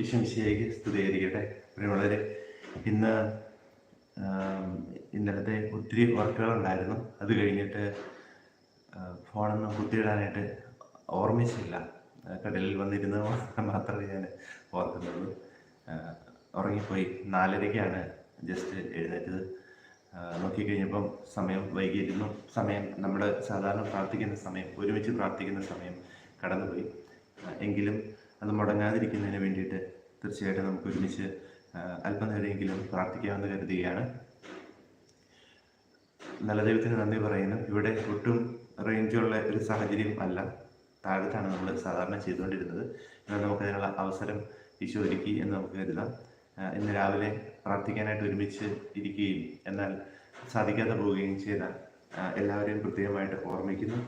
ഈശ്വമിശിയേക്ക് സ്തുതിയായിരിക്കട്ടെ. വളരെ ഇന്ന് ഇന്നലത്തെ ഒത്തിരി വർക്കുകളുണ്ടായിരുന്നു. അത് കഴിഞ്ഞിട്ട് ഫോണൊന്നും കുത്തിയിടാനായിട്ട് ഓർമ്മിച്ചില്ല. കടലിൽ വന്നിരുന്ന മാത്രമേ ഞാൻ ഓർക്കുന്നുള്ളൂ. ഉറങ്ങിപ്പോയി. നാലരയ്ക്കാണ് ജസ്റ്റ് എഴുന്നേറ്റത്. നോക്കിക്കഴിഞ്ഞപ്പം സമയം വൈകിയിരുന്നു. സമയം നമ്മൾ സാധാരണ പ്രാർത്ഥിക്കുന്ന സമയം ഒരുമിച്ച് പ്രാർത്ഥിക്കുന്ന സമയം കടന്നുപോയി. എങ്കിലും അത് മുടങ്ങാതിരിക്കുന്നതിന് വേണ്ടിയിട്ട് തീർച്ചയായിട്ടും നമുക്ക് ഒരുമിച്ച് അല്പം അല്പനേരമെങ്കിലും പ്രാർത്ഥിക്കാമെന്ന് കരുതുകയാണ്. നല്ല ദൈവത്തിന് നന്ദി പറയുന്നു. ഇവിടെ ഒട്ടും റേഞ്ചുള്ള ഒരു സാഹചര്യം അല്ല. താഴത്താണ് നമ്മൾ സാധാരണ ചെയ്തുകൊണ്ടിരുന്നത്. എന്നാൽ നമുക്ക് അതിനുള്ള അവസരം ഈശോ ഒരുക്കി എന്ന് നമുക്ക് കരുതാം. ഇന്ന് രാവിലെ പ്രാർത്ഥിക്കാനായിട്ട് ഒരുമിച്ച് ഇരിക്കുകയും എന്നാൽ സാധിക്കാതെ പോവുകയും ചെയ്ത എല്ലാവരെയും പ്രത്യേകമായിട്ട് ഓർമ്മിക്കുന്നു.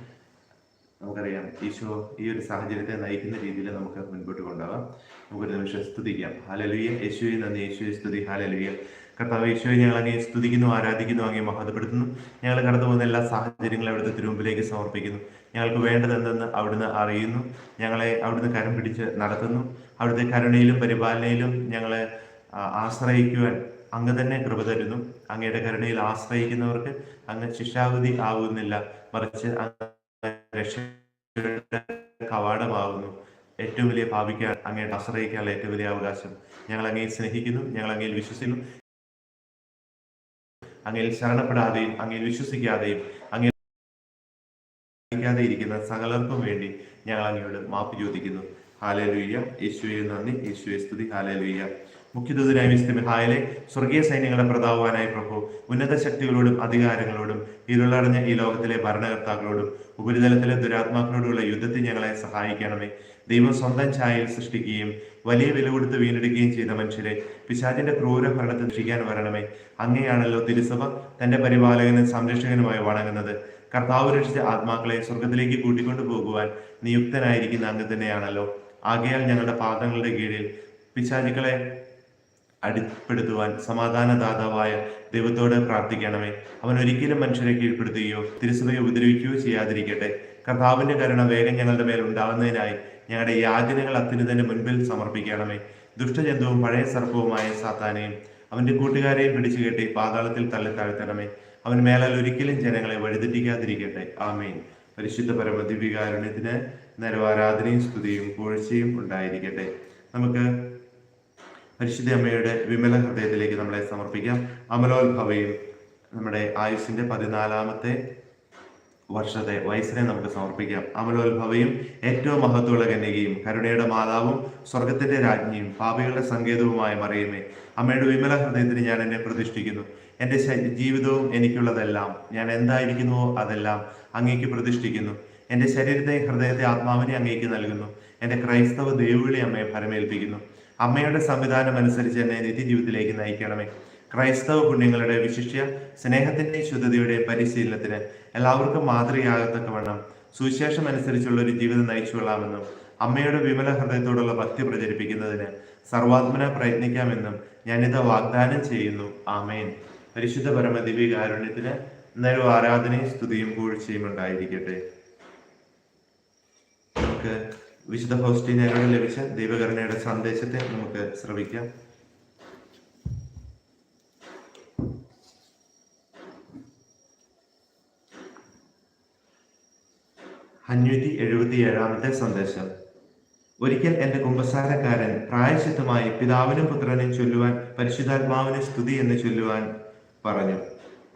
നമുക്കറിയാം. ഈശോ ഈ ഒരു സാഹചര്യത്തെ നയിക്കുന്ന രീതിയിൽ നമുക്ക് മുൻപോട്ട് കൊണ്ടുപോകാം. നമുക്കൊരു നിമിഷം സ്തുതിക്കാം. ഹാലലുയ യേശുവെ നന്ദി. യേശുവെ സ്തുതി. ഹാലലുയ കർത്താവ് യേശുവെ ഞങ്ങൾ അങ്ങേ സ്തുതിക്കുന്നു ആരാധിക്കുന്നു അങ്ങേ മഹത്വപ്പെടുത്തുന്നു. ഞങ്ങൾ കടന്നു പോകുന്ന എല്ലാ സാഹചര്യങ്ങളും അവിടുത്തെ തിരുമുമ്പിലേക്ക് സമർപ്പിക്കുന്നു. ഞങ്ങൾക്ക് വേണ്ടതെന്തെന്ന് അവിടുന്ന് അറിയുന്നു. ഞങ്ങളെ അവിടുന്ന് കരം പിടിച്ച് നടത്തുന്നു. അവിടുത്തെ കരുണയിലും പരിപാലനയിലും ഞങ്ങളെ ആശ്രയിക്കുവാൻ അങ്ങ് തന്നെ കൃപ തരുന്നു. അങ്ങയുടെ കരുണയിൽ ആശ്രയിക്കുന്നവർക്ക് അങ്ങ് ശിക്ഷാവിധി ആവുന്നില്ല. മറിച്ച് രക്ഷയുടെ കവാടമാകുന്നു. ഏറ്റവും വലിയ ഭാവിക്കാൻ അങ്ങയുടെ ആശ്രയിക്കാനുള്ള ഏറ്റവും വലിയ അവകാശം. ഞങ്ങൾ അങ്ങേ സ്നേഹിക്കുന്നു ഞങ്ങൾ അങ്ങയിൽ വിശ്വസിക്കുന്നു. അങ്ങയിൽ ശരണപ്പെടാതെയും അങ്ങയിൽ വിശ്വസിക്കാതെയും അങ്ങേ ഇരിക്കുന്ന സകലർക്കും വേണ്ടി ഞങ്ങൾ അങ്ങയോട് മാപ്പ് ചോദിക്കുന്നു. ഹാലലുയ്യ യേശുവെ നന്ദി. യേശുവെ സ്തുതി. ഹാലലുയ്യ മുഖ്യദൂതനായ വിശുദ്ധ മിഹായിലെ സ്വർഗീയ സൈന്യങ്ങളുടെ പ്രതാപവാനായ പ്രഭു ഉന്നത ശക്തികളോടും അധികാരങ്ങളോടും ഇരുളടഞ്ഞ ഈ ലോകത്തിലെ ഭരണകർത്താക്കളോടും ഉപരിതലത്തിലെ ദുരാത്മാക്കളോടുള്ള യുദ്ധത്തിൽ ഞങ്ങളെ സഹായിക്കണമേ. ദൈവം സ്വന്തം ഛായയിൽ സൃഷ്ടിക്കുകയും വലിയ വില കൊടുത്ത് വീണ്ടെടുക്കുകയും ചെയ്ത മനുഷ്യരെ പിശാചിന്റെ ക്രൂര ഭരണത്തെ രക്ഷിക്കാൻ വരണമേ. അങ്ങനെയാണല്ലോ തിരുസഭ തന്റെ പരിപാലകനും സംരക്ഷകനുമായി വണങ്ങുന്നത്. കർത്താവ് രക്ഷിച്ച ആത്മാക്കളെ സ്വർഗത്തിലേക്ക് കൂട്ടിക്കൊണ്ടു പോകുവാൻ നിയുക്തനായിരിക്കുന്ന അങ്ങ് തന്നെയാണല്ലോ. ആകയാൽ ഞങ്ങളുടെ പാദങ്ങളുടെ കീഴിൽ പിശാചുക്കളെ അടിപ്പെടുത്തുവാൻ സമാധാനദാതാവായ ദൈവത്തോട് പ്രാർത്ഥിക്കണമേ. അവൻ ഒരിക്കലും മനുഷ്യരെ കീഴ്പ്പെടുത്തുകയോ തിരുസഭയെ ഉപദ്രവിക്കുകയോ ചെയ്യാതിരിക്കട്ടെ. കർത്താവിന്റെ കരുണ വേഗം ഞങ്ങളുടെ മേൽ ഉണ്ടാകുന്നതിനായി ഞങ്ങളുടെ യാചനകൾ അത്യുന്നതിന്റെ മുൻപിൽ സമർപ്പിക്കണമേ. ദുഷ്ടജന്തുവും പഴയ സർപ്പവുമായ സാത്താനെയും അവന്റെ കൂട്ടുകാരെയും പിടിച്ചു കെട്ടി പാതാളത്തിൽ തള്ളി താഴ്ത്തണമേ. അവൻ മേലാൽ ഒരിക്കലും ജനങ്ങളെ വഴിതെറ്റിക്കാതിരിക്കട്ടെ. ആമേൻ. പരിശുദ്ധ പരമദിവികാരുണ്യത്തിന് നരവാരാധനയും സ്തുതിയും പൂഴ്ചയും ഉണ്ടായിരിക്കട്ടെ. നമുക്ക് പരിശുദ്ധ അമ്മയുടെ വിമല ഹൃദയത്തിലേക്ക് നമ്മളെ സമർപ്പിക്കാം. അമലോത്ഭവയും നമ്മുടെ ആയുസിന്റെ പതിനാലാമത്തെ വർഷത്തെ വയസ്സിനെ നമുക്ക് സമർപ്പിക്കാം. അമലോത്ഭവയും ഏറ്റവും മഹത്വമുള്ള കന്യകയും കരുണയുടെ മാതാവും സ്വർഗത്തിന്റെ രാജ്ഞിയും പാപികളുടെ സങ്കേതവുമായ മറിയമേ അമ്മയുടെ വിമല ഹൃദയത്തിന് ഞാൻ എന്നെ പ്രതിഷ്ഠിക്കുന്നു. എന്റെ ജീവിതവും എനിക്കുള്ളതെല്ലാം ഞാൻ എന്തായിരിക്കുന്നുവോ അതെല്ലാം അങ്ങേക്ക് പ്രതിഷ്ഠിക്കുന്നു. എന്റെ ശരീരത്തെ ഹൃദയത്തെ ആത്മാവിനെ അങ്ങേക്ക് നൽകുന്നു. എന്റെ ക്രൈസ്തവ ദേവിളി അമ്മയെ ഫലമേൽപ്പിക്കുന്നു അമ്മയുടെ സംവിധാനം അനുസരിച്ച് എന്നെ നിത്യജീവിതത്തിലേക്ക് നയിക്കണമേ. ക്രൈസ്തവ പുണ്യങ്ങളുടെ വിശിഷ്യ സ്നേഹത്തിന്റെ ശുദ്ധതയുടെ പരിശീലനത്തിന് എല്ലാവർക്കും മാതൃകയാകത്തക്കവണ്ണം സുവിശേഷം അനുസരിച്ചുള്ള ഒരു ജീവിതം നയിച്ചുകൊള്ളാമെന്നും അമ്മയുടെ വിമല ഹൃദയത്തോടുള്ള ഭക്തി പ്രചരിപ്പിക്കുന്നതിന് സർവാത്മന പ്രയത്നിക്കാമെന്നും ഞാനിത് വാഗ്ദാനം ചെയ്യുന്നു. ആമേൻ. പരിശുദ്ധ പരമ ദിവ്യകാരുണ്യത്തിന് നേരം ആരാധനയും സ്തുതിയും പൂഴ്ചയും ഉണ്ടായിരിക്കട്ടെ നമുക്ക് വിശുദ്ധ ഹോസ്റ്റിനോട് ലഭിച്ച ദൈവകരുണയുടെ സന്ദേശത്തെ നമുക്ക് ശ്രവിക്കാം. അഞ്ഞൂറ്റി എഴുപത്തി ഏഴാമത്തെ സന്ദേശം. ഒരിക്കൽ എന്റെ കുമ്പസാരക്കാരൻ പ്രായശിത്തമായി പിതാവിനും പുത്രനും ചൊല്ലുവാൻ പരിശുദ്ധാത്മാവിന് സ്തുതി എന്ന് ചൊല്ലുവാൻ പറഞ്ഞു.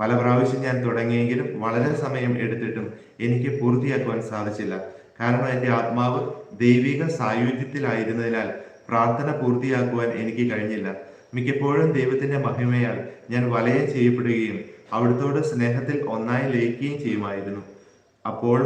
പല പ്രാവശ്യം ഞാൻ തുടങ്ങിയെങ്കിലും വളരെ സമയം എടുത്തിട്ടും എനിക്ക് പൂർത്തിയാക്കുവാൻ സാധിച്ചില്ല. കാരണം എന്റെ ആത്മാവ് ദൈവിക സായുധ്യത്തിലായിരുന്നതിനാൽ പ്രാർത്ഥന പൂർത്തിയാക്കുവാൻ എനിക്ക് കഴിഞ്ഞില്ല. മിക്കപ്പോഴും ദൈവത്തിന്റെ മഹിമയാൽ ഞാൻ വലയം ചെയ്യപ്പെടുകയും അവിടുത്തോട് സ്നേഹത്തിൽ ഒന്നായി ലയിക്കുകയും ചെയ്യുമായിരുന്നു. അപ്പോൾ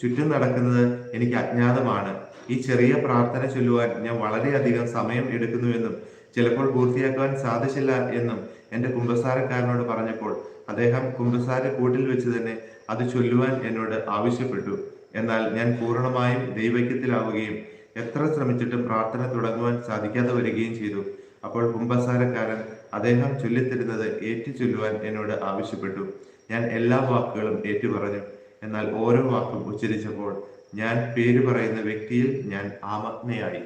ചുറ്റും നടക്കുന്നത് എനിക്ക് അജ്ഞാതമാണ്. ഈ ചെറിയ പ്രാർത്ഥന ചൊല്ലുവാൻ ഞാൻ വളരെയധികം സമയം എടുക്കുന്നുവെന്നും ചിലപ്പോൾ പൂർത്തിയാക്കുവാൻ സാധിച്ചില്ല എന്നും എന്റെ കുമ്പസാരക്കാരനോട് പറഞ്ഞപ്പോൾ അദ്ദേഹം കുമ്പസാര കൂട്ടിൽ വെച്ച് തന്നെ അത് ചൊല്ലുവാൻ എന്നോട് ആവശ്യപ്പെട്ടു. എന്നാൽ ഞാൻ പൂർണമായും ദൈവൈക്യത്തിലാവുകയും എത്ര ശ്രമിച്ചിട്ടും പ്രാർത്ഥന തുടങ്ങുവാൻ സാധിക്കാതെ വരികയും ചെയ്തു. അപ്പോൾ കുംഭസാരക്കാരൻ അദ്ദേഹം ചൊല്ലിത്തരുന്നത് ഏറ്റു ചൊല്ലുവാൻ എന്നോട് ആവശ്യപ്പെട്ടു. ഞാൻ എല്ലാ വാക്കുകളും ഏറ്റുപറഞ്ഞു. എന്നാൽ ഓരോ വാക്കും ഉച്ചരിച്ചപ്പോൾ ഞാൻ പേര് പറയുന്ന വ്യക്തിയിൽ ഞാൻ ആമഗ്നയായി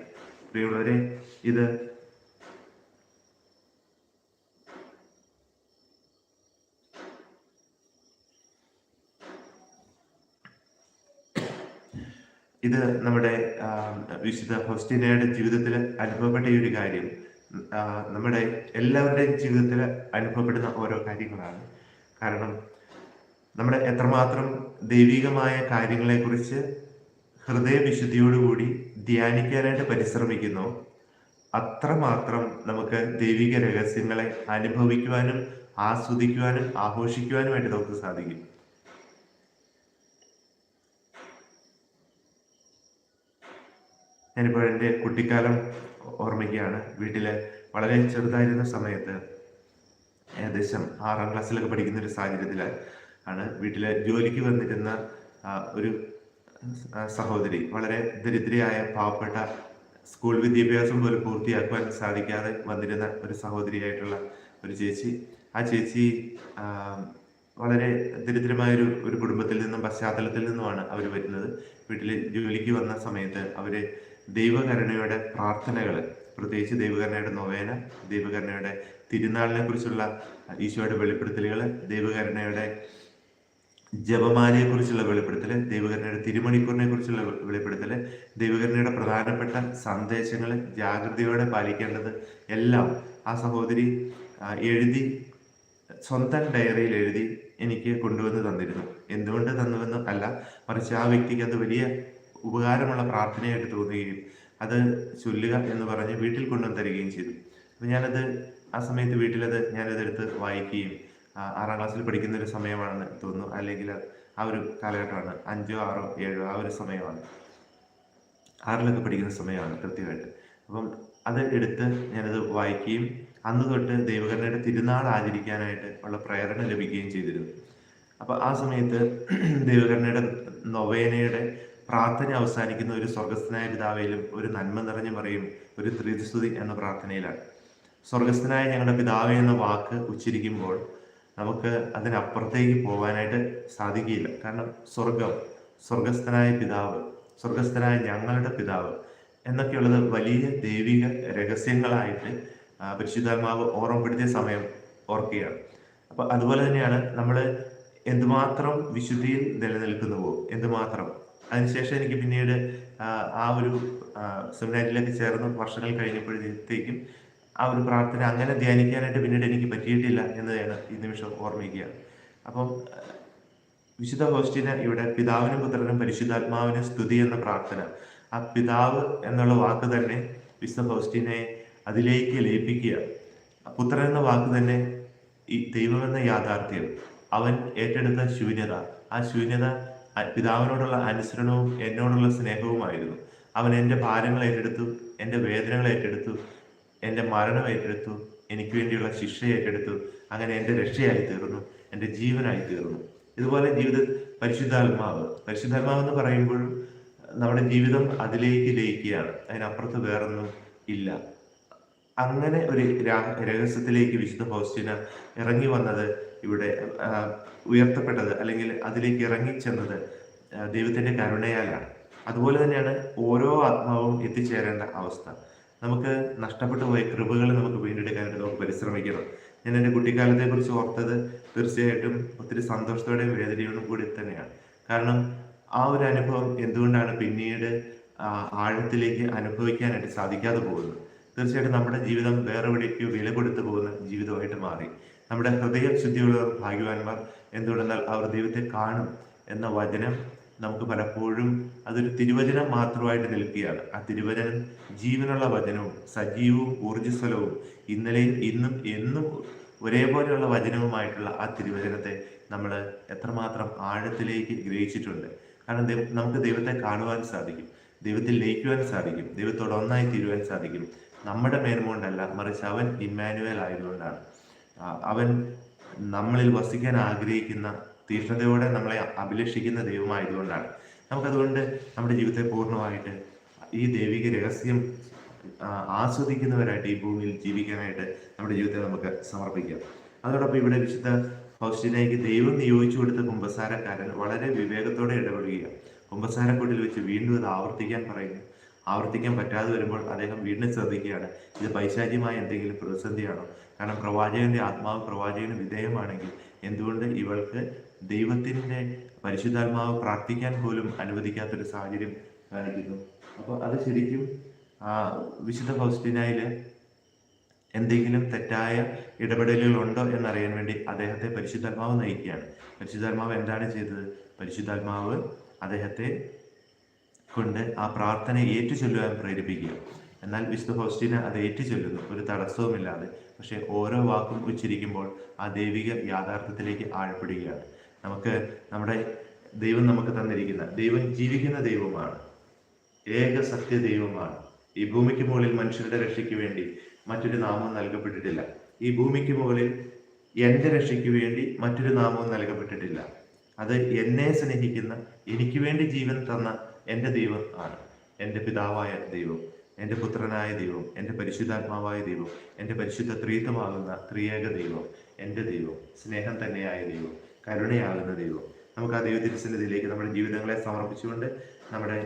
പ്രിയമുള്ളവരെ ഇത് ഇത് നമ്മുടെ വിശുദ്ധ ഹോസ്റ്റിനയുടെ ജീവിതത്തിൽ അനുഭവപ്പെട്ട ഒരു കാര്യം നമ്മുടെ എല്ലാവരുടെയും ജീവിതത്തിൽ അനുഭവപ്പെടുന്ന ഓരോ കാര്യങ്ങളാണ്. കാരണം നമ്മൾ എത്രമാത്രം ദൈവികമായ കാര്യങ്ങളെക്കുറിച്ച് ഹൃദയവിശുദ്ധിയോടുകൂടി ധ്യാനിക്കാനായിട്ട് പരിശ്രമിക്കുന്നു അത്രമാത്രം നമുക്ക് ദൈവിക രഹസ്യങ്ങളെ അനുഭവിക്കുവാനും ആസ്വദിക്കുവാനും ആഘോഷിക്കുവാനുമായിട്ട് നമുക്ക് സാധിക്കും. ഞാനിപ്പോൾ എന്റെ കുട്ടിക്കാലം ഓർമ്മിക്കുകയാണ്. വീട്ടിൽ വളരെ ചെറുതായിരുന്ന സമയത്ത് ഏകദേശം ആറാം ക്ലാസ്സിലൊക്കെ പഠിക്കുന്ന ഒരു സാഹചര്യത്തിൽ ആണ് വീട്ടിൽ ജോലിക്ക് വന്നിരുന്ന ഒരു സഹോദരി വളരെ ദരിദ്രയായ പാവപ്പെട്ട സ്കൂൾ വിദ്യാഭ്യാസം പോലും പൂർത്തിയാക്കുവാൻ സാധിക്കാതെ വന്നിരുന്ന ഒരു സഹോദരിയായിട്ടുള്ള ഒരു ചേച്ചി. ആ ചേച്ചി വളരെ ദരിദ്രമായ ഒരു ഒരു കുടുംബത്തിൽ നിന്നും പശ്ചാത്തലത്തിൽ നിന്നുമാണ് അവർ വരുന്നത്. വീട്ടിൽ ജോലിക്ക് വന്ന സമയത്ത് അവർ ദൈവകരുണയുടെ പ്രാർത്ഥനകൾ പ്രത്യേകിച്ച് ദൈവകരുണയുടെ നൊവേന ദൈവകരുണയുടെ തിരുനാളിനെ കുറിച്ചുള്ള ഈശോയുടെ വെളിപ്പെടുത്തലുകൾ ദൈവകരുണയുടെ ജപമാലയെ കുറിച്ചുള്ള വെളിപ്പെടുത്തൽ ദൈവകരുണയുടെ തിരുമണിക്കൂറിനെ കുറിച്ചുള്ള വെളിപ്പെടുത്തൽ ദൈവകരുണയുടെ പ്രധാനപ്പെട്ട സന്ദേശങ്ങൾ ജാഗ്രതയോടെ പാലിക്കേണ്ടത് എല്ലാം ആ സഹോദരി എഴുതി സ്വന്തം ഡയറിയിൽ എഴുതി എനിക്ക് കൊണ്ടുവന്ന് തന്നിരുന്നു. എന്തുകൊണ്ട് തന്നുവെന്ന് അല്ല മറിച്ച് ആ വ്യക്തിക്ക് അത് വലിയ ഉപകാരമുള്ള പ്രാർത്ഥനയായിട്ട് തോന്നുകയും അത് ചൊല്ലുക എന്ന് പറഞ്ഞ് വീട്ടിൽ കൊണ്ടുവന്ന് തരികയും ചെയ്തു. അപ്പം ഞാനത് ആ സമയത്ത് വീട്ടിലത് ഞാനതെടുത്ത് വായിക്കുകയും ആറാം ക്ലാസ്സിൽ പഠിക്കുന്ന ഒരു സമയമാണെന്ന് തോന്നുന്നു. അല്ലെങ്കിൽ ആ ഒരു കാലഘട്ടമാണ് അഞ്ചോ ആറോ ഏഴോ ആ ഒരു സമയമാണ്. ആറിലൊക്കെ പഠിക്കുന്ന സമയമാണ് കൃത്യമായിട്ട്. അപ്പം അത് എടുത്ത് ഞാനത് വായിക്കുകയും അന്ന് തൊട്ട് ദൈവകരണയുടെ തിരുനാൾ ആചരിക്കാനായിട്ട് ഉള്ള പ്രേരണ ലഭിക്കുകയും ചെയ്തിരുന്നു. അപ്പൊ ആ സമയത്ത് ദൈവകരണയുടെ നൊവേനയുടെ പ്രാർത്ഥന അവസാനിക്കുന്ന ഒരു സ്വർഗസ്ഥനായ പിതാവേലും ഒരു നന്മ നിറഞ്ഞ മറിയും ഒരു ത്രിസ്തുതി എന്ന പ്രാർത്ഥനയിലാണ്. സ്വർഗസ്ഥനായ ഞങ്ങളുടെ പിതാവേ എന്ന വാക്ക് ഉച്ചരിക്കുമ്പോൾ നമുക്ക് അതിനപ്പുറത്തേക്ക് പോകാനായിട്ട് സാധിക്കില്ല കാരണം സ്വർഗം സ്വർഗസ്ഥനായ പിതാവ് സ്വർഗസ്ഥനായ ഞങ്ങളുടെ പിതാവ് എന്നൊക്കെയുള്ളത് വലിയ ദൈവിക രഹസ്യങ്ങളായിട്ട് പരിശുദ്ധാത്മാവ് ഓർമ്മപ്പെടുത്തിയ സമയം ഓർക്കുകയാണ്. അപ്പൊ അതുപോലെ തന്നെയാണ് നമ്മൾ എന്തുമാത്രം വിശുദ്ധിയിൽ നിലനിൽക്കുന്നുവോ? എന്തുമാത്രം? അതിനുശേഷം എനിക്ക് പിന്നീട് ആ, ഒരു സെമിനാരിലേക്ക് ചേർന്ന് വർഷങ്ങൾ കഴിഞ്ഞപ്പോഴത്തേക്കും ആ ഒരു പ്രാർത്ഥന അങ്ങനെ ധ്യാനിക്കാനായിട്ട് പിന്നീട് എനിക്ക് പറ്റിയിട്ടില്ല എന്നതാണ് ഈ നിമിഷം ഓർമ്മിക്കുക. അപ്പം വിശുദ്ധ ഹോസ്റ്റിന് ഇവിടെ പിതാവിനും പുത്രനും പരിശുദ്ധാത്മാവിനും സ്തുതി എന്ന പ്രാർത്ഥന. ആ പിതാവ് എന്നുള്ള വാക്ക് തന്നെ വിശുദ്ധ ഹോസ്റ്റിനെ അതിലേക്ക് ലയിപ്പിക്കുക. പുത്രൻ എന്ന വാക്ക് തന്നെ ഈ ദൈവമെന്ന യാഥാർത്ഥ്യം. അവൻ ഏറ്റെടുത്ത ശൂന്യത. ആ ശൂന്യത പിതാവിനോടുള്ള അനുസരണവും എന്നോടുള്ള സ്നേഹവുമായിരുന്നു അവൻ എന്റെ ഭാരങ്ങൾ ഏറ്റെടുത്തു എന്റെ വേദനകൾ ഏറ്റെടുത്തു എന്റെ മരണം ഏറ്റെടുത്തു എനിക്ക് വേണ്ടിയുള്ള ശിക്ഷ ഏറ്റെടുത്തു അങ്ങനെ എന്റെ രക്ഷയായി തീർന്നു എന്റെ ജീവനായി തീർന്നു ഇതുപോലെ ജീവിത പരിശുദ്ധാത്മാവ് പരിശുദ്ധാത്മാവ് എന്ന് പറയുമ്പോൾ നമ്മുടെ ജീവിതം അതിലേക്ക് ലയിക്കുകയാണ്. അതിനപ്പുറത്ത് വേറൊന്നും ഇല്ല. അങ്ങനെ ഒരു രഹസ്യത്തിലേക്ക് വിശുദ്ധ ഹോസ്റ്റിന് ഇറങ്ങി വന്നത് ഇവിടെ ഉയർത്തപ്പെട്ടത് അല്ലെങ്കിൽ അതിലേക്ക് ഇറങ്ങിച്ചെന്നത് ദൈവത്തിന്റെ കരുണയാലാണ്. അതുപോലെ തന്നെയാണ് ഓരോ ആത്മാവും എത്തിച്ചേരേണ്ട അവസ്ഥ. നമുക്ക് നഷ്ടപ്പെട്ടു പോയ കൃപകൾ നമുക്ക് വീണ്ടെടുക്കാനായിട്ട് നമുക്ക് പരിശ്രമിക്കണം. ഞാൻ എന്റെ കുട്ടിക്കാലത്തെ കുറിച്ച് ഓർത്തത് തീർച്ചയായിട്ടും ഒത്തിരി സന്തോഷത്തോടെയും വേദനയോടും കൂടി തന്നെയാണ്. കാരണം ആ ഒരു അനുഭവം എന്തുകൊണ്ടാണ് പിന്നീട് ആഴത്തിലേക്ക് അനുഭവിക്കാനായിട്ട് സാധിക്കാതെ പോകുന്നത്? തീർച്ചയായിട്ടും നമ്മുടെ ജീവിതം വേറെ എവിടേക്കോ വില കൊടുത്തു പോകുന്ന ജീവിതമായിട്ട് മാറി. നമ്മുടെ ഹൃദയ ശുദ്ധിയുള്ളവർ ഭാഗ്യവാന്മാർ എന്തുകൊണ്ടെന്നാൽ അവർ ദൈവത്തെ കാണും എന്ന വചനം നമുക്ക് പലപ്പോഴും അതൊരു തിരുവചനം മാത്രമായിട്ട് നിൽക്കുകയാണ്. ആ തിരുവചനം ജീവനുള്ള വചനവും സജീവവും ഊർജസ്വലവും ഇന്നലെയും ഇന്നും എന്നും ഒരേപോലെയുള്ള വചനവുമായിട്ടുള്ള ആ തിരുവചനത്തെ നമ്മൾ എത്രമാത്രം ആഴത്തിലേക്ക് ഗ്രഹിച്ചിട്ടുണ്ട്. കാരണം നമുക്ക് ദൈവത്തെ കാണുവാൻ സാധിക്കും ദൈവത്തിൽ ലയിക്കുവാൻ സാധിക്കും ദൈവത്തോട് ഒന്നായി തീരുവാൻ സാധിക്കും. നമ്മുടെ മേന്മ മറിച്ച് അവൻ ഇമ്മാനുവൽ ആയതുകൊണ്ടാണ്. അവൻ നമ്മളിൽ വസിക്കാൻ ആഗ്രഹിക്കുന്ന തീഷ്ണതയോടെ നമ്മളെ അഭിലഷിക്കുന്ന ദൈവമായതുകൊണ്ടാണ്. നമുക്കതുകൊണ്ട് നമ്മുടെ ജീവിതത്തെ പൂർണമായിട്ട് ഈ ദൈവിക രഹസ്യം ആസ്വദിക്കുന്നവരായിട്ട് ഈ ഭൂമിയിൽ ജീവിക്കാനായിട്ട് നമ്മുടെ ജീവിതത്തെ നമുക്ക് സമർപ്പിക്കാം. അതോടൊപ്പം ഇവിടെ വിശുദ്ധ ഫൗസ്റ്റിനേക്ക് ദൈവം നിയോഗിച്ചു കൊടുത്ത കുമ്പസാരക്കാരൻ വളരെ വിവേകത്തോടെ ഇടപെടുകയാണ്. കുമ്പസാരക്കൂട്ടിൽ വെച്ച് വീണ്ടും അത് ആവർത്തിക്കാൻ പറയുന്നു. ആവർത്തിക്കാൻ പറ്റാതെ വരുമ്പോൾ അദ്ദേഹം വീണ്ടും ശ്രദ്ധിക്കുകയാണ്. ഇത് പൈശാചികമായ എന്തെങ്കിലും പ്രതിസന്ധിയാണോ? കാരണം പ്രവാചകന്റെ ആത്മാവ് പ്രവാചകന് വിധേയമാണെങ്കിൽ എന്തുകൊണ്ട് ഇവൾക്ക് ദൈവത്തിന്റെ പരിശുദ്ധാത്മാവ് പ്രാർത്ഥിക്കാൻ പോലും അനുവദിക്കാത്തൊരു സാഹചര്യം കാണിക്കുന്നു? അപ്പോൾ അത് ശരിക്കും വിശുദ്ധ ഫൗസ്റ്റിനായിൽ എന്തെങ്കിലും തെറ്റായ ഇടപെടലുകൾ ഉണ്ടോ എന്നറിയാൻ വേണ്ടി അദ്ദേഹത്തെ പരിശുദ്ധാത്മാവ് നയിക്കുകയാണ്. പരിശുദ്ധാത്മാവ് എന്താണ് ചെയ്തത്? പരിശുദ്ധാത്മാവ് അദ്ദേഹത്തെ കൊണ്ട് ആ പ്രാർത്ഥന ഏറ്റുചൊല്ലുവാൻ പ്രേരിപ്പിക്കുക എന്നാൽ വിശുദ്ധ ഫൗസ്റ്റീന അത് ഏറ്റുചൊല്ലുന്നു. ഒരു തടസ്സവുമില്ലാതെ. പക്ഷേ ഓരോ വാക്കും ഉച്ചരിക്കുമ്പോൾ ആ ദൈവിക യാഥാർത്ഥ്യത്തിലേക്ക് ആഴപ്പെടുകയാണ്. നമുക്ക് നമ്മുടെ ദൈവം നമുക്ക് തന്നിരിക്കുന്ന ദൈവം ജീവിക്കുന്ന ദൈവമാണ്. ഏക സത്യ ദൈവമാണ്. ഈ ഭൂമിക്ക് മുകളിൽ മനുഷ്യരുടെ രക്ഷയ്ക്ക് വേണ്ടി മറ്റൊരു നാമവും നൽകപ്പെട്ടിട്ടില്ല. ഈ ഭൂമിക്ക് മുകളിൽ എന്റെ രക്ഷയ്ക്ക് വേണ്ടി മറ്റൊരു നാമവും നൽകപ്പെട്ടിട്ടില്ല. അത് എന്നെ സ്നേഹിക്കുന്ന എനിക്ക് വേണ്ടി ജീവൻ തന്ന എന്റെ ദൈവം ആണ്. എന്റെ പിതാവായ ദൈവം. എന്റെ പുത്രനായ ദൈവം എന്റെ പരിശുദ്ധാത്മാവായ ദൈവം എന്റെ പരിശുദ്ധ ത്രീത്വമാകുന്ന ത്രിയേക ദൈവം എന്റെ ദൈവം സ്നേഹം തന്നെയായ ദൈവം കരുണയാകുന്ന ദൈവം. നമുക്ക് ആ ദൈവ തിരുസന്നിധിയിലേക്ക് നമ്മുടെ ജീവിതങ്ങളെ സമർപ്പിച്ചുകൊണ്ട് നമ്മുടെ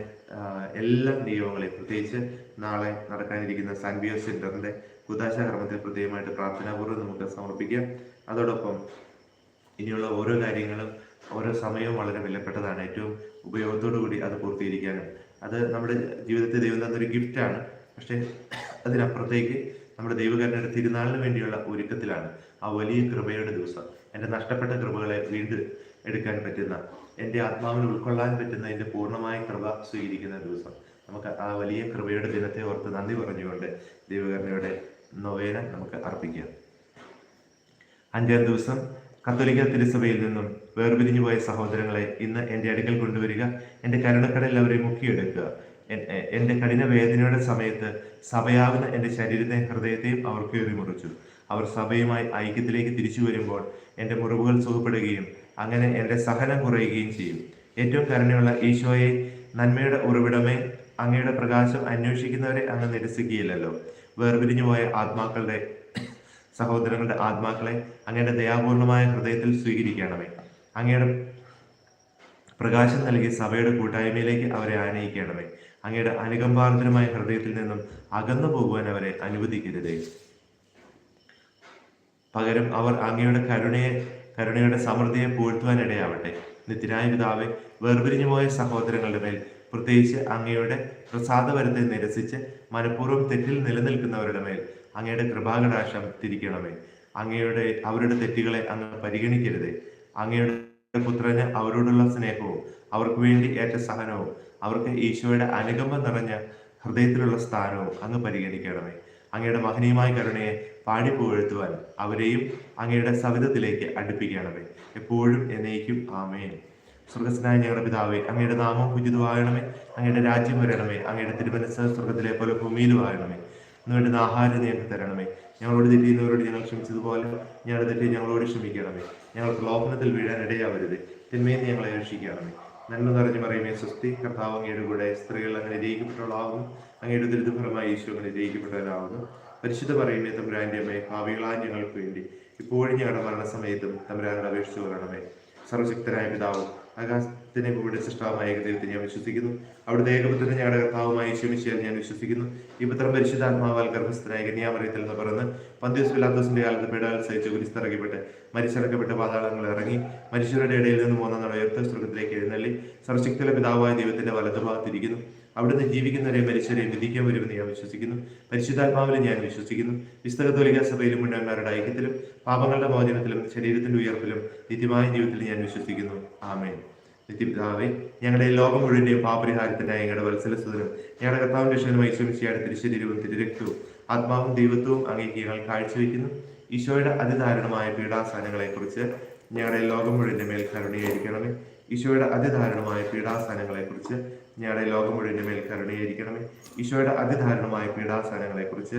എല്ലാ നിയമങ്ങളെയും പ്രത്യേകിച്ച് നാളെ നടക്കാനിരിക്കുന്ന സാൻബിയോ സെന്ററിന്റെ കുതാശ കർമ്മത്തിൽ പ്രത്യേകമായിട്ട് പ്രാർത്ഥനാപൂർവം നമുക്ക് സമർപ്പിക്കാം. അതോടൊപ്പം ഇനിയുള്ള ഓരോ കാര്യങ്ങളും ഓരോ സമയവും വളരെ വിലപ്പെട്ടതാണ്. ഏറ്റവും ഉപയോഗത്തോടു കൂടി അത് പൂർത്തീകരിക്കാനും അത് നമ്മുടെ ജീവിതത്തിൽ ദൈവം തന്നൊരു ഗിഫ്റ്റാണ് പക്ഷേ അതിനപ്പുറത്തേക്ക് നമ്മുടെ ദൈവകാരന്റെ തിരുനാളിന് വേണ്ടിയുള്ള ഒരുക്കത്തിലാണ് ആ വലിയ കൃപയുടെ ദിവസം. എന്റെ നഷ്ടപ്പെട്ട കൃപകളെ വീണ്ടും എടുക്കാൻ പറ്റുന്ന എന്റെ ആത്മാവിനെ ഉൾക്കൊള്ളാൻ പറ്റുന്ന എന്റെ പൂർണമായ കൃപ സ്വീകരിക്കുന്ന ദിവസം. നമുക്ക് ആ വലിയ കൃപയുടെ ദിനത്തെ ഓർത്ത് നന്ദി പറഞ്ഞുകൊണ്ട് ദൈവകരണയുടെ നൊവേന നമുക്ക് അർപ്പിക്കാം. അഞ്ചാം ദിവസം കത്തോലിക്ക തിരുസഭയിൽ നിന്നും വേർപിരിഞ്ഞു പോയ സഹോദരങ്ങളെ ഇന്ന് എന്റെ അടുക്കൽ കൊണ്ടുവരിക. എന്റെ കരുണക്കട അവരെ മുക്കിയെടുക്കുക. എൻ- എന്റെ കഠിന വേദനയുടെ സമയത്ത് സഭയാവുന്ന എന്റെ ശരീരത്തെയും ഹൃദയത്തെയും അവർ കീറി മുറിച്ചു അവർ സഭയുമായി ഐക്യത്തിലേക്ക് തിരിച്ചു വരുമ്പോൾ എന്റെ മുറിവുകൾ സുഖപ്പെടുകയും അങ്ങനെ എന്റെ സഹനം കുറയുകയും ചെയ്യും. ഏറ്റവും കരുണയുള്ള ഈശോയെ നന്മയുടെ ഉറവിടമേ അങ്ങയുടെ പ്രകാശം അന്വേഷിക്കുന്നവരെ അങ്ങ് നിരസിക്കുകയില്ലല്ലോ. വേർപിരിഞ്ഞു പോയ ആത്മാക്കളുടെ സഹോദരങ്ങളുടെ ആത്മാക്കളെ അങ്ങയുടെ ദയാപൂർണമായ ഹൃദയത്തിൽ സ്വീകരിക്കണമേ. അങ്ങയുടെ പ്രകാശം നൽകി സഭയുടെ കൂട്ടായ്മയിലേക്ക് അവരെ ആനയിക്കണമേ അങ്ങയുടെ അനുകമ്പാർദ്രമായ ഹൃദയത്തിൽ നിന്നും അകന്നു പോകുവാൻ അവരെ അനുവദിക്കരുതേ. പകരം അവർ അങ്ങയുടെ കരുണയെ കരുണയുടെ സമൃദ്ധിയെ പൂഴ്ത്തുവാൻ ഇടയാവട്ടെ. നിത്യനായ പിതാവെ വേർപിരിഞ്ഞു പോയ സഹോദരങ്ങളുടെ മേൽ പ്രത്യേകിച്ച് അങ്ങയുടെ പ്രസാദവരത്തെ നിരസിച്ച് മനഃപൂർവം തെറ്റിൽ നിലനിൽക്കുന്നവരുടെ മേൽ അങ്ങയുടെ കൃപാകടാശം തിരിക്കണമേ. അങ്ങയുടെ അവരുടെ തെറ്റുകളെ അങ്ങ് പരിഗണിക്കരുതേ. അങ്ങയുടെ പുത്രന് അവരോടുള്ള സ്നേഹവും അവർക്ക് വേണ്ടി ഏറ്റ സഹനവും അവർക്ക് ഈശോയുടെ അനുകമ്പ നിറഞ്ഞ ഹൃദയത്തിലുള്ള സ്ഥാനവും അങ്ങ് പരിഗണിക്കണമേ. അങ്ങയുടെ മഹനീയമായ കരുണയെ പാടി പുകഴ്ത്തുവാൻ അവരെയും അങ്ങയുടെ സവിധത്തിലേക്ക് അടുപ്പിക്കണമേ. എപ്പോഴും എന്നേക്കും ആമേൻ. സ്വർഗസ്നായ ഞങ്ങളുടെ പിതാവേ അങ്ങയുടെ നാമം ഉചിതമാകണമേ അങ്ങയുടെ രാജ്യം വരണമേ. അങ്ങയുടെ തിരുമനസ് സ്വർഗത്തിലെ പോലെ ഭൂമിയിലും ആകണമേ. ഇന്ന് വേണ്ടുന്ന ആഹാരം തരണമേ. ഞങ്ങളോട് തെറ്റിയുന്നവരോട് ഞങ്ങൾ ക്ഷമിച്ചതുപോലെ ഞങ്ങളുടെ തെറ്റി ഞങ്ങളോട് ക്ഷമിക്കണമേ. ഞങ്ങൾ പ്രലോഭനത്തിൽ വീഴാൻ ഇടയാവരുത്. തിന്മയിൽ നിന്ന് ഞങ്ങളെ രക്ഷിക്കണമേ. നന്മ നിറഞ്ഞു പറയുമേ സ്വസ്തി കർത്താവ് അങ്ങയുടെ കൂടെ സ്ത്രീകൾ അങ്ങനെ ജയിക്കപ്പെട്ടവളാവുന്നു അങ്ങയുടെ ദുരിതഫലമായി ഈശോ അങ്ങനെ ജയിക്കപ്പെട്ടവരാകുന്നു പരിശുദ്ധ പറയുമേ തമ്പുരാന്റെ അമ്മയെ ഭാവികളായ ഞങ്ങൾക്ക് വേണ്ടി ഇപ്പോഴും ഞങ്ങളുടെ മരണസമയത്തും തമ്പുരാനോട് അപേക്ഷിച്ചു വരണമേ. സർവശക്തനായ പിതാവും ആകാശത്തിനെ ഭൂമിയുടെ സൃഷ്ടാവുമായ ഏകദൈവത്തെ ഞാൻ വിശ്വസിക്കുന്നു. അവിടുത്തെ ഏകപുത്രനെ ഞങ്ങളുടെ കർത്താവുമായി ക്ഷമിച്ചാൽ ഞാൻ വിശ്വസിക്കുന്നു. ഈ പുത്രം പരിശുദ്ധാത്മാവാൽ ഗർഭസ്ഥനായ കന്യാമറിയത്തിൽ നിന്ന് പറഞ്ഞ് പന്തിയോസ് പിലാത്തോസിന്റെ കാലത്ത് പെടാൽ സഹിച്ച് കുരിസ്തറക്കപ്പെട്ട് മരിച്ചിറക്കപ്പെട്ട പാതാളങ്ങൾ ഇറങ്ങി മനുഷ്യരുടെ ഇടയിൽ നിന്ന് പോകുന്ന നട സ്വർഗത്തിലേക്ക് എഴുന്നള്ളി സർശക്തിയുടെ പിതാവായ ദൈവത്തിന്റെ വലതുഭാഗത്തിരിക്കുന്നു അവിടുന്ന് ജീവിക്കുന്നവരെ മരിച്ചവരെയും വിധിക്കാൻ വരുമെന്ന് ഞാൻ വിശ്വസിക്കുന്നു. പരിശുദ്ധാത്മാവിലും ഞാൻ വിശ്വസിക്കുന്നു. വിസ്തകത്തോലിക സഭയിലും മുന്നേന്മാരുടെ ഐക്യത്തിലും പാപങ്ങളുടെ മോചനത്തിലും ശരീരത്തിന്റെ ഉയർപ്പിലും നിത്യമായ ജീവിതത്തിൽ ഞാൻ വിശ്വസിക്കുന്നു. ആമേൻ. നിത്യപിതാവേ ഞങ്ങളുടെ ലോകം മുഴുവന്റെയും പാപരിഹാരത്തിനായി ഞങ്ങളുടെ വത്സലസ്വതനും ഞങ്ങളുടെ കർത്താവിന്റെ രക്ഷകനുമായി ഈശ്വമിശിയുടെ തിരുശരീരവും തിരുരക്തവും ആത്മാവും ദൈവത്വവും അങ്ങേക്ക് ഞങ്ങൾ കാഴ്ചവെക്കുന്നു ഈശോയുടെ അതിദാരുണമായ പീഡാസനങ്ങളെ കുറിച്ച് ഞങ്ങളുടെ ലോകം മുഴുവന്റെ മേൽ കരുണയായിരിക്കണമേ ഈശോയുടെ അതിദാരുണമായ പീഡാസനങ്ങളെ കുറിച്ച് ഞങ്ങളുടെ ലോകം മുഴുവന്റെ മേൽ കരുണയായിരിക്കണമേ. ഈശോയുടെ അതിദാരുണമായ പീഡാസനങ്ങളെ കുറിച്ച്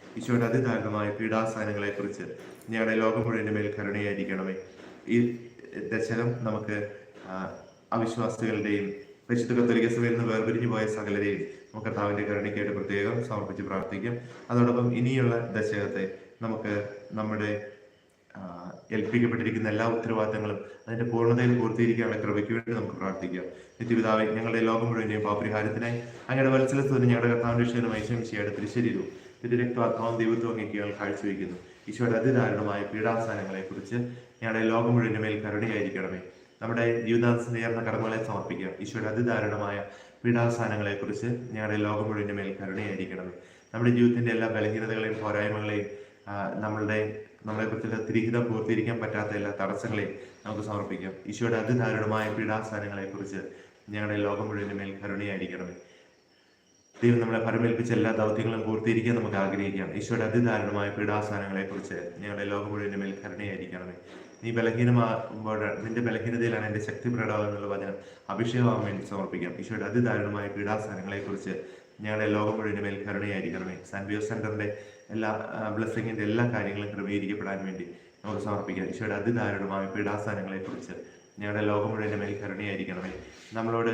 ഈശോയുടെ അതിദാരുണമായ പീഡാസനങ്ങളെ കുറിച്ച് ഞങ്ങളുടെ ലോകം മുഴുവന്റെ മേൽ കരുണയായിരിക്കണമേ. ഈ ദശകം നമുക്ക് അവിശ്വാസികളുടെയും പരിശുദ്ധ കത്തോലിക്ക സഭയിൽ നിന്ന് വേർപിരിഞ്ഞു പോയ സകലരെയും നമുക്ക് കർത്താവിന്റെ കരുണയ്ക്കായിട്ട് പ്രത്യേകം സമർപ്പിച്ച് പ്രാർത്ഥിക്കാം. അതോടൊപ്പം ഇനിയുള്ള ദശകത്തെ നമുക്ക് നമ്മുടെ ഏൽപ്പിക്കപ്പെട്ടിരിക്കുന്ന എല്ലാ ഉത്തരവാദിത്തങ്ങളും അതിന്റെ പൂർണതയിൽ പൂർത്തീകരിക്കാനുള്ള കൃപയ്ക്ക് വേണ്ടി നമുക്ക് പ്രാർത്ഥിക്കാം. നിത്യപിതാവെ ഞങ്ങളുടെ ലോകം മുഴുവനെയും പാപരിഹാരത്തിനായി അങ്ങയുടെ വത്സലത്വത്തിന് ഞങ്ങളുടെ കർത്താവിന്റെ വിഷയമായി ശംശിയുടെ തിരുശരീരവും തിരുരക്താത്മാവും ദൈവത്വം അങ്ങേക്കുകൾ കാഴ്ചവെക്കുന്നു. ഈശോയുടെ അതിദാരുണമായ പീഡാസ്ഥാനങ്ങളെ കുറിച്ച് ഞങ്ങളുടെ ലോകം മുഴുവന്റെ മേൽ കരുണയായിരിക്കണമേ. നമ്മുടെ ജീവിതാന്തം നേർന്ന കടമകളെ സമർപ്പിക്കാം ഈശോയുടെ അതിദാരുണമായ പീഡാസ്ഥാനങ്ങളെ കുറിച്ച് ഞങ്ങളുടെ ലോകം മുഴുവന്റെ മേൽ കരുണയായിരിക്കണമേ. നമ്മുടെ ജീവിതത്തിന്റെ എല്ലാ ബലഹീനതകളെയും പോരായ്മകളെയും നമ്മളുടെ നമ്മളെ കുറിച്ചുള്ള തിരിഹിതം പൂർത്തീകരിക്കാൻ പറ്റാത്ത എല്ലാ തടസ്സങ്ങളെയും നമുക്ക് സമർപ്പിക്കാം. ഈശോയുടെ അതിദാരുണമായ പീഡാസ്ഥാനങ്ങളെ കുറിച്ച് ഞങ്ങളുടെ ലോകം മുഴുവന്റെ മേൽ കരുണയായിരിക്കണമേ. ദൈവം നമ്മളെ ഫലമേൽപ്പിച്ച എല്ലാ ദൗത്യങ്ങളും പൂർത്തീകരിക്കാൻ നമുക്ക് ആഗ്രഹിക്കാം ഈശോയുടെ അതിദാരുണമായ പീഡാസ്ഥാനങ്ങളെ കുറിച്ച് ഞങ്ങളുടെ ലോകം മുഴുവൻ മേൽ കരുണയായിരിക്കണമേ. നീ ബലഹീനമാകുമ്പോൾ നിന്റെ ബലഹീനതയിലാണ് എന്റെ ശക്തി പ്രകടമാകുക എന്നുള്ള വചനം അഭിഷേകമാകാൻ വേണ്ടി സമർപ്പിക്കാം. ഈശോയുടെ അതിദാരുണമായ പീഡാസ്ഥാനങ്ങളെ കുറിച്ച് ഞങ്ങളുടെ ലോകം മുഴുവൻ മേൽ കരുണയായിരിക്കണമേ. സാൻ ബിയോ എല്ലാ ബ്ലെസ്സിങ്ങിന്റെ എല്ലാ കാര്യങ്ങളും ക്രമീകരിക്കപ്പെടാൻ വേണ്ടി നമുക്ക് സമർപ്പിക്കാം. ഈശോയുടെ അതിദാരുണമായ പീഡാസ്ഥാനങ്ങളെ കുറിച്ച് ഞങ്ങളുടെ ലോകം മുഴുവൻ മേൽ കരുണയായിരിക്കണമേ. നമ്മളോട്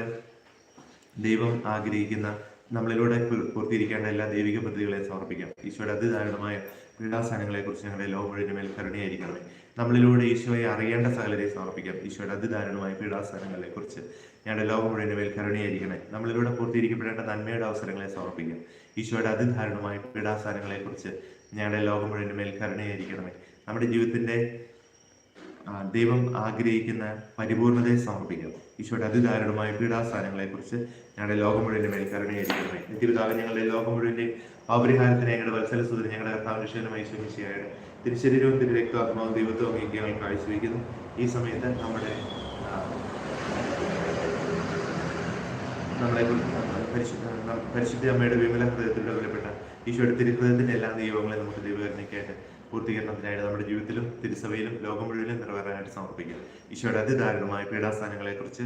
ദൈവം ആഗ്രഹിക്കുന്ന നമ്മളിലൂടെ പൂർത്തിയിരിക്കേണ്ട എല്ലാ ദൈവിക പദ്ധതികളെയും സമർപ്പിക്കാം. ഈശോയുടെ അതിദാരുണമായ പീഡാസ്ഥാനങ്ങളെ കുറിച്ച് ഞങ്ങളുടെ ലോകം മുഴുവൻ മേൽ കരുണയായിരിക്കണമേ. നമ്മളിലൂടെ ഈശോയെ അറിയേണ്ട സകലരെ സമർപ്പിക്കാം. ഈശോയുടെ അതിദാരുണമായ പീഡാസ്ഥാനങ്ങളെ കുറിച്ച് ഞങ്ങളുടെ ലോകം മുഴുവൻ മേൽ കരുണയായിരിക്കണേ നമ്മളിലൂടെ പൂർത്തീകരിക്കപ്പെടേണ്ട നന്മയുടെ അവസരങ്ങളെ സമർപ്പിക്കാം. ഈശോയുടെ അതിദാരുണമായ പീഡാസ്ഥാനങ്ങളെ കുറിച്ച് ഞങ്ങളുടെ ലോകം മുഴുവൻ മേൽ കരുണയായിരിക്കണമേ. നമ്മുടെ ജീവിതത്തിന്റെ ദൈവം ആഗ്രഹിക്കുന്ന പരിപൂർണതയെ സമർപ്പിക്കാം. ഈശോയുടെ അതിദാരുണമായ പീഡാസ്ഥാനങ്ങളെ കുറിച്ച് ഞങ്ങളുടെ ലോകം മുഴുവൻ മേൽ കരുണയായിരിക്കണമേ. നിത്യപിതാവ് ഞങ്ങളുടെ ലോകം മുഴുവന്റെ അപരിഹാരത്തിന് ഞങ്ങളുടെ വത്സല സുതന് ഞങ്ങളുടെ ക്ഷേമമായി ശ്രമിച്ചാണ് തിരുശരീരവും തിരുരക്താത്മാവും ദൈവത്വവും ഒക്കെ ഞങ്ങൾ കാഴ്ചവെക്കുന്നു ഈ സമയത്ത് നമ്മുടെ നമ്മളെ പരിശുദ്ധ പരിശുദ്ധ അമ്മയുടെ വിമല ഹൃദയത്തിലൂടെ വിലപ്പെട്ട ഈശോയുടെ തിരുഹൃദയത്തിന്റെ എല്ലാ ദൈവങ്ങളെ നമുക്ക് ദൈവകരണയ്ക്കായിട്ട് പൂർത്തീകരണത്തിനായിട്ട് നമ്മുടെ ജീവിതത്തിലും തിരുസഭയിലും ലോകം മുഴുവനും നിറവേറാനായിട്ട് സമർപ്പിക്കുക ഈശോയുടെ അതിദാരുണമായ പീഡാസ്ഥാനങ്ങളെ കുറിച്ച്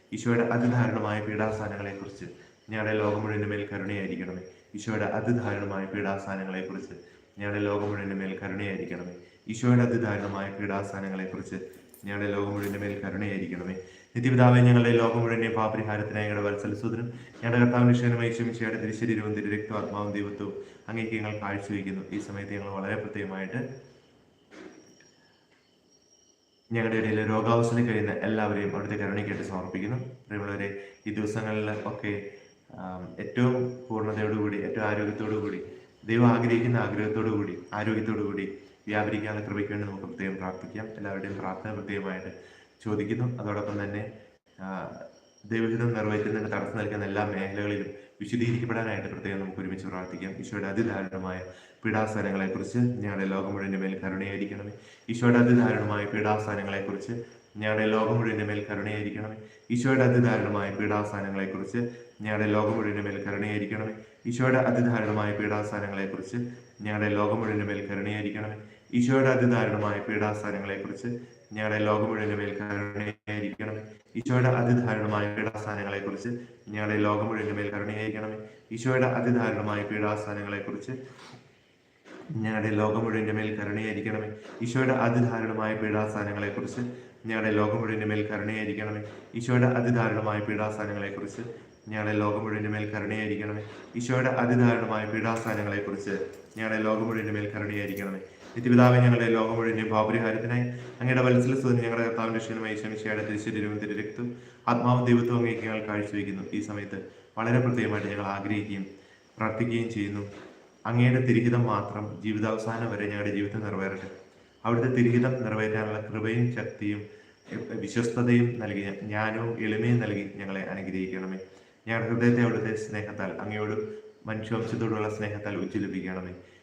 ഈശോയുടെ അതിദാരുണമായ പീഡാസ്ഥാനങ്ങളെ കുറിച്ച് ഞങ്ങളുടെ ലോകം മുഴുവൻ മേൽ കരുണയായിരിക്കണമേ. ഈശോയുടെ അതിദാരുണമായ പീഡാസ്ഥാനങ്ങളെ കുറിച്ച് ഞങ്ങളുടെ ലോകം മുഴുവൻ മേൽ കരുണയായിരിക്കണമേ. ഈശോയുടെ അതിദാരുണമായ പീഡാസ്ഥാനങ്ങളെ കുറിച്ച് ഞങ്ങളുടെ ലോകം മുഴുവൻ മേൽ കരുണയായിരിക്കണമേ. നിത്യപിതാവെ ഞങ്ങളുടെ ലോകം മുഴുവനെ പാപരിഹാരത്തിനായി ഞങ്ങളുടെ വത്സലസൂദനം ഞങ്ങളുടെ കർത്താവിന്റെ ക്ഷേമമായി ക്ഷമിച്ചയുടെ തിരി തിരുരക്തവും ആത്മാവും ദൈവത്വവും അങ്ങേക്ക് ഞങ്ങൾ കാഴ്ചവെക്കുന്നു ഈ സമയത്ത് ഞങ്ങൾ വളരെ പ്രത്യേകമായിട്ട് ഞങ്ങളുടെ ഇടയിൽ രോഗാവസ്ഥയിൽ കഴിയുന്ന എല്ലാവരെയും അവിടുത്തെ കരുണയ്ക്കായിട്ട് സമർപ്പിക്കുന്നു. പ്രിയമുള്ളവരെ ഈ ദിവസങ്ങളിൽ ഒക്കെ ഏറ്റവും പൂർണതയോടുകൂടി ഏറ്റവും ആരോഗ്യത്തോടുകൂടി ദൈവം ആഗ്രഹിക്കുന്ന ആഗ്രഹത്തോടു കൂടി ആരോഗ്യത്തോടു കൂടി വ്യാപരിക്കാനുള്ള കൃപയ്ക്ക് വേണ്ടി നമുക്ക് പ്രത്യേകം പ്രാർത്ഥിക്കാം. എല്ലാവരുടെയും പ്രാർത്ഥന പ്രത്യേകമായിട്ട് ചോദിക്കുന്നു. അതോടൊപ്പം തന്നെ ദൈവഹിതം നിറവേറ്റുന്നതിന് തടസ്സം നൽകുന്ന എല്ലാ മേഖലകളിലും വിശദീകരിക്കപ്പെടാനായിട്ട് പ്രത്യേകം നമുക്ക് ഒരുമിച്ച് പ്രാർത്ഥിക്കാം. ഈശോയുടെ അതിദാരുണമായ പീഡാസ്ഥാനങ്ങളെ കുറിച്ച് ഞങ്ങളുടെ ലോകം മുഴുവന്റെ മേൽ കരുണയായിരിക്കണമേ. ഈശോയുടെ അതിദാരുണമായ പീഡാസ്ഥാനങ്ങളെ കുറിച്ച് ഞങ്ങളുടെ ലോകം മുഴുവന്റെ മേൽ കരുണയായിരിക്കണമേ. ഈശോയുടെ അതിദാരുണമായ പീഡാസ്ഥാനങ്ങളെ കുറിച്ച് ഞങ്ങളുടെ ലോകം മുഴുവന്റെ മേൽ കരുണയായിരിക്കണമേ. ഈശോയുടെ അതിദാരുണമായ പീഡാസ്ഥാനങ്ങളെ കുറിച്ച് ഞങ്ങളുടെ ലോകം മുഴുവന്റെ മേൽ കരുണയായിരിക്കണമേ. ഈശോയുടെ അതിദാരുണമായ പീഡാസ്ഥാനങ്ങളെ കുറിച്ച് ഞങ്ങളുടെ ലോകം മുഴുവന്റെ മേൽ കരുണയായിരിക്കണമേ. ഈശോയുടെ അതിദാരുണമായ പീഠാസ്ഥാനങ്ങളെ കുറിച്ച് ഞങ്ങളുടെ ലോകം മുഴുവൻ മേൽ കരുണയായിരിക്കണമേ. ഈശോയുടെ അതിദാരുണമായ പീഠാസ്ഥാനങ്ങളെ കുറിച്ച് ഞങ്ങളുടെ ലോകം മുഴുവൻ മേൽ കരുണയായിരിക്കണമേ. ഈശോയുടെ അതിദാരുണമായ പീഠാസ്ഥാനങ്ങളെ കുറിച്ച് ഞങ്ങളുടെ ലോകം മുഴുവൻ മേൽ കരുണയായിരിക്കണമേ. ഈശോയുടെ അതിദാരുണമായ പീഠാസ്ഥാനങ്ങളെ കുറിച്ച് ഞങ്ങളുടെ ലോകം മുഴുവൻ മേൽ കരുണയായിരിക്കണമേ. ഈശോയുടെ അതിദാരുണമായ പീഠാസ്ഥാനങ്ങളെ കുറിച്ച് ഞങ്ങളുടെ ലോകം മുഴുവൻ മേൽ കരുണയായിരിക്കണമേ. നിത്യപിതാവെ ഞങ്ങളുടെ ലോകം മുഴുവൻ ഭാവപരിഹാരത്തിനായി അങ്ങയുടെ വത്സല സുതന് ഞങ്ങളുടെ കർത്താവിന്റെ ക്ഷീണമായി ശമിശയുടെ തിരിശരീരവും തിരുരക്തും ആത്മാവും ദൈവത്വം അങ്ങേക്ക് ഞങ്ങൾ കാഴ്ചവെക്കുന്നു. ഈ സമയത്ത് വളരെ പ്രത്യേകമായിട്ട് ഞങ്ങൾ ആഗ്രഹിക്കുകയും പ്രാർത്ഥിക്കുകയും ചെയ്യുന്നു. അങ്ങയുടെ തിരിഹിതം മാത്രം ജീവിതാവസാനം വരെ ഞങ്ങളുടെ ജീവിതം നിറവേറട്ടെ. അവിടുത്തെ തിരിഹിതം നിറവേറ്റാനുള്ള കൃപയും ശക്തിയും വിശ്വസ്തയും നൽകി ജ്ഞാനവും എളിമയും നൽകി ഞങ്ങളെ അനുഗ്രഹിക്കണമേ. ഞങ്ങളുടെ ഹൃദയത്തെ അവിടുത്തെ സ്നേഹത്താൽ അങ്ങയോട് മനുഷ്യവംശത്തോടുള്ള സ്നേഹത്താൽ ഉജ്ജ്വലിപ്പിക്കണമേ.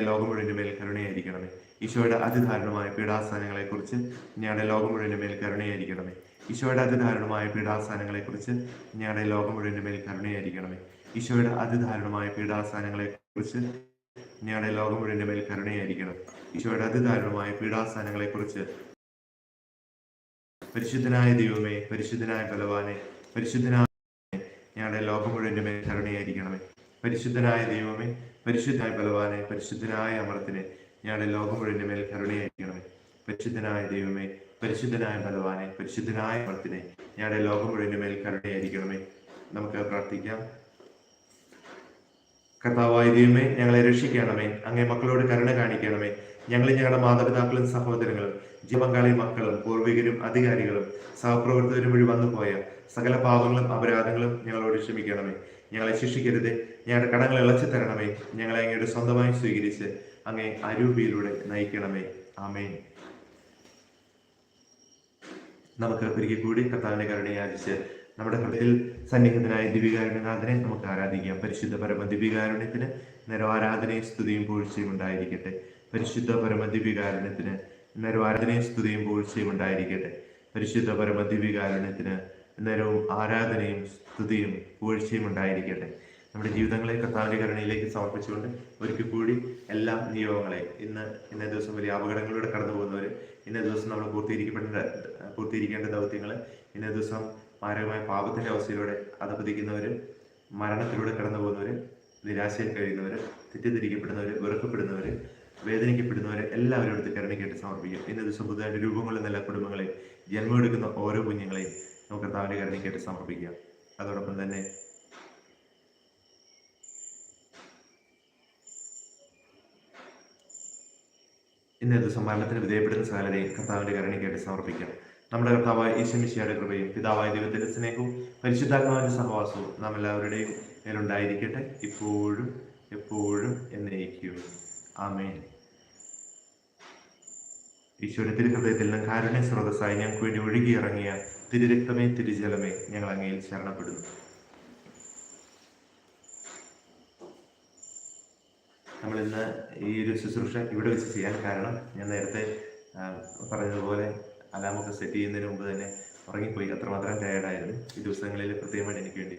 ലോകം മുഴുവന്റെ മേൽ കരുണയായിരിക്കണമേ. ഈശോയുടെ അതിദാരുണമായ പീഡാസനങ്ങളെക്കുറിച്ച് ഞങ്ങളുടെ ലോകം മുഴുവന്റെ മേൽ കരുണയായിരിക്കണമേ. ഈശോയുടെ അതിദാരുണമായ പീഡാസനങ്ങളെക്കുറിച്ച് ഞങ്ങളുടെ ലോകം മുഴുവന്റെ മേൽ കരുണയായിരിക്കണമേ. ഈശോയുടെ അതിദാരുണമായ പീഡാസനങ്ങളെക്കുറിച്ച് ഞങ്ങളുടെ ലോകം മുഴുവന്റെ മേൽ കരുണയായിരിക്കണം ഈശോയുടെ അതിദാരുണമായ പീഡാസനങ്ങളെക്കുറിച്ച് പരിശുദ്ധനായ ദൈവമേ പരിശുദ്ധനായ ബലവാനെ പരിശുദ്ധനായ ഞങ്ങളുടെ ലോകം മുഴുവന്റെ മേൽ കരുണയായിരിക്കണമേ. പരിശുദ്ധനായ ദൈവമേ പരിശുദ്ധനായ ബലവാനെ പരിശുദ്ധനായ അമൃത്തിനെ ഞങ്ങളുടെ ലോകം മുഴുവന്റെ മേൽ കരുണയായിരിക്കണമേ പരിശുദ്ധനായ ദൈവമേ പരിശുദ്ധനായ ബലവാനെ പരിശുദ്ധനായ അമൃത്തിനെ ഞങ്ങളുടെ ലോകം മുഴുവന്റെ മേൽ കരുണയായിരിക്കണമേ നമുക്ക് പ്രാർത്ഥിക്കാം. കർത്താവായ ദൈവമേ ഞങ്ങളെ രക്ഷിക്കണമേ. അങ്ങേ മക്കളോട് കരുണ കാണിക്കണമേ. ഞങ്ങൾ ഞങ്ങളുടെ മാതാപിതാക്കളും സഹോദരങ്ങളും ജീവപങ്കാളി മക്കളും പൂർവികരും അധികാരികളും സഹപ്രവർത്തകരും വഴി വന്നുപോയ സകല പാപങ്ങളും അപരാധങ്ങളും ഞങ്ങളോട് ക്ഷമിക്കണമേ. ഞങ്ങളെ ശിക്ഷിക്കരുത്. ഞങ്ങളുടെ കടങ്ങൾ ഇളച്ചു തരണമേ. ഞങ്ങളെ അങ്ങയുടെ സ്വന്തമായി സ്വീകരിച്ച് അങ്ങേ അരൂപിയിലൂടെ നയിക്കണമേ. ആമേൻ. നമുക്ക് ഒരിക്കൽ കൂടി കർത്താവിന്റെ കരുണയാചിച്ച് നമ്മുടെ ഹൃദയത്തിൽ സന്നിഹിതനായ ദിവികാരുണ്യനാഥനെ നമുക്ക് ആരാധിക്കാം. പരിശുദ്ധ പരമ ദിവികാരുണ്യത്തിന് നേരം ആരാധനയും സ്തുതിയും പൂഴ്ചയും ഉണ്ടായിരിക്കട്ടെ. പരിശുദ്ധ പരമ ദിവികാരുണ്യത്തിന് നേരം ആരാധനയും സ്തുതിയും പൂഴ്ചയും ഉണ്ടായിരിക്കട്ടെ. പരിശുദ്ധ പരമ ദിവികാരുണ്യത്തിന് നേരവും ആരാധനയും സ്തുതിയും പൂഴ്ചയും ഉണ്ടായിരിക്കട്ടെ. നമ്മുടെ ജീവിതങ്ങളെ കർത്താവിന്റെ കരുണയിലേക്ക് സമർപ്പിച്ചുകൊണ്ട് ഒരിക്കൽ കൂടി എല്ലാ നിയോഗങ്ങളെ. ഇന്ന് ഇന്നേ ദിവസം വലിയ അപകടങ്ങളിലൂടെ കടന്നു പോകുന്നവർ ഇന്നേ ദിവസം നമ്മൾ പൂർത്തീകരിക്കപ്പെടേണ്ട പൂർത്തീകരിക്കേണ്ട ദൗത്യങ്ങൾ ഇന്നേ ദിവസം മാരകമായ പാപത്തിന്റെ അവസ്ഥയിലൂടെ അധപതിക്കുന്നവർ മരണത്തിലൂടെ കടന്നു പോകുന്നവർ നിരാശയിൽ കഴിയുന്നവർ തെറ്റിദ്ധരിക്കപ്പെടുന്നവർ വെറുക്കപ്പെടുന്നവർ വേദനിക്കപ്പെടുന്നവരെ എല്ലാവരും എടുത്ത് കരുണയ്ക്കായിട്ട് സമർപ്പിക്കും. ഇന്ന ദിവസം പുതുതായിട്ട് രൂപം നല്ല എല്ലാ കുടുംബങ്ങളെയും ജന്മമെടുക്കുന്ന ഓരോ കുഞ്ഞുങ്ങളെയും നമുക്ക് താവിന്റെ കരുണയ്ക്കായിട്ട് സമർപ്പിക്കാം അതോടൊപ്പം തന്നെ ഇന്നത്തെ ദിവസം മരണത്തിന് വിധേയപ്പെടുന്ന സകലരെയും കർത്താവിന്റെ കരുണയ്ക്കായിട്ട് സമർപ്പിക്കാം. നമ്മുടെ കർത്താവായ ഈശ്വമിശിയുടെ കൃപയും പിതാവായ ദൈവത്തിന്റെ സ്നേഹവും പരിശുദ്ധാത്മാവിന്റെ സഹവാസവും നാം എല്ലാവരുടെയും മേലുണ്ടായിരിക്കട്ടെ. ഇപ്പോഴും എപ്പോഴും എന്നേക്കും. ആമേൻ. ഈശോയുടെ തിരുഹൃദയത്തിൽ നിന്ന് കാരുണ്യ സ്രോതസ്സായി ഞങ്ങൾക്ക് വേണ്ടി ഒഴുകിയിറങ്ങിയ തിരുരക്തമേ തിരുജലമേ ഞങ്ങൾ അങ്ങയിൽ ശരണപ്പെടുന്നു. നമ്മൾ ഇന്ന് ഈ ഒരു ശുശ്രൂഷ ഇവിടെ വെച്ച് ചെയ്യാൻ കാരണം ഞാൻ നേരത്തെ പറഞ്ഞതുപോലെ അലാമൊക്കെ സെറ്റ് ചെയ്യുന്നതിന് മുമ്പ് തന്നെ ഉറങ്ങിപ്പോയി. അത്രമാത്രം ടയർഡായിരുന്നു ഈ ദിവസങ്ങളിൽ പ്രത്യേകമായിട്ട് എനിക്ക് വേണ്ടി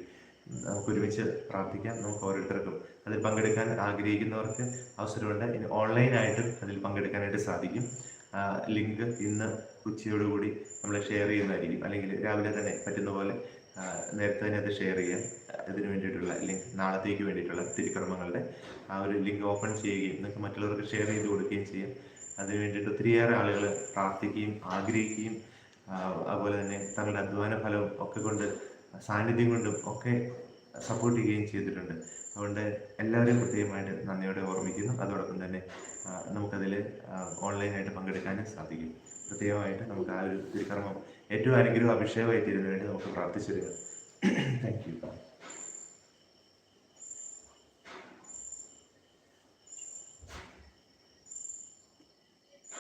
നമുക്ക് ഒരുമിച്ച് പ്രാർത്ഥിക്കാം. നമുക്ക് ഓരോരുത്തർക്കും അതിൽ പങ്കെടുക്കാൻ ആഗ്രഹിക്കുന്നവർക്ക് അവസരമുണ്ട്. ഇനി ഓൺലൈനായിട്ടും അതിൽ പങ്കെടുക്കാനായിട്ട് സാധിക്കും. ആ, ലിങ്ക് ഇന്ന് ഉച്ചയോടുകൂടി നമ്മൾ ഷെയർ ചെയ്യുന്നതായിരിക്കും. അല്ലെങ്കിൽ രാവിലെ തന്നെ പറ്റുന്ന പോലെ നേരത്തെ തന്നെ അത് ഷെയർ ചെയ്യാം ഇതിന് വേണ്ടിയിട്ടുള്ള ലിങ്ക് നാളത്തേക്ക് വേണ്ടിയിട്ടുള്ള തിരുക്കർമ്മങ്ങളുടെ ആ ഒരു ലിങ്ക് ഓപ്പൺ ചെയ്യുകയും നിങ്ങൾക്ക് മറ്റുള്ളവർക്ക് ഷെയർ ചെയ്ത് കൊടുക്കുകയും ചെയ്യാം. അതിന് വേണ്ടിയിട്ട് ഒത്തിരിയേറെ ആളുകൾ പ്രാർത്ഥിക്കുകയും ആഗ്രഹിക്കുകയും അതുപോലെ തന്നെ തങ്ങളുടെ അധ്വാന ഫലവും ഒക്കെ കൊണ്ട് സാന്നിധ്യം കൊണ്ടും ഒക്കെ സപ്പോർട്ട് ചെയ്യുകയും ചെയ്തിട്ടുണ്ട്. അതുകൊണ്ട് എല്ലാവരെയും പ്രത്യേകമായിട്ട് നന്ദിയോടെ ഓർമ്മിക്കുന്നു. അതോടൊപ്പം തന്നെ നമുക്കതിൽ ഓൺലൈനായിട്ട് പങ്കെടുക്കാനും സാധിക്കും. പ്രത്യേകമായിട്ട് നമുക്ക് ആ ഒരു തിരുക്കർമ്മം ഏറ്റവും അനുഗ്രഹം അഭിഷേകമായി തീരുന്നതിന് വേണ്ടി നമുക്ക് പ്രാർത്ഥിച്ചു വരിക. Thank you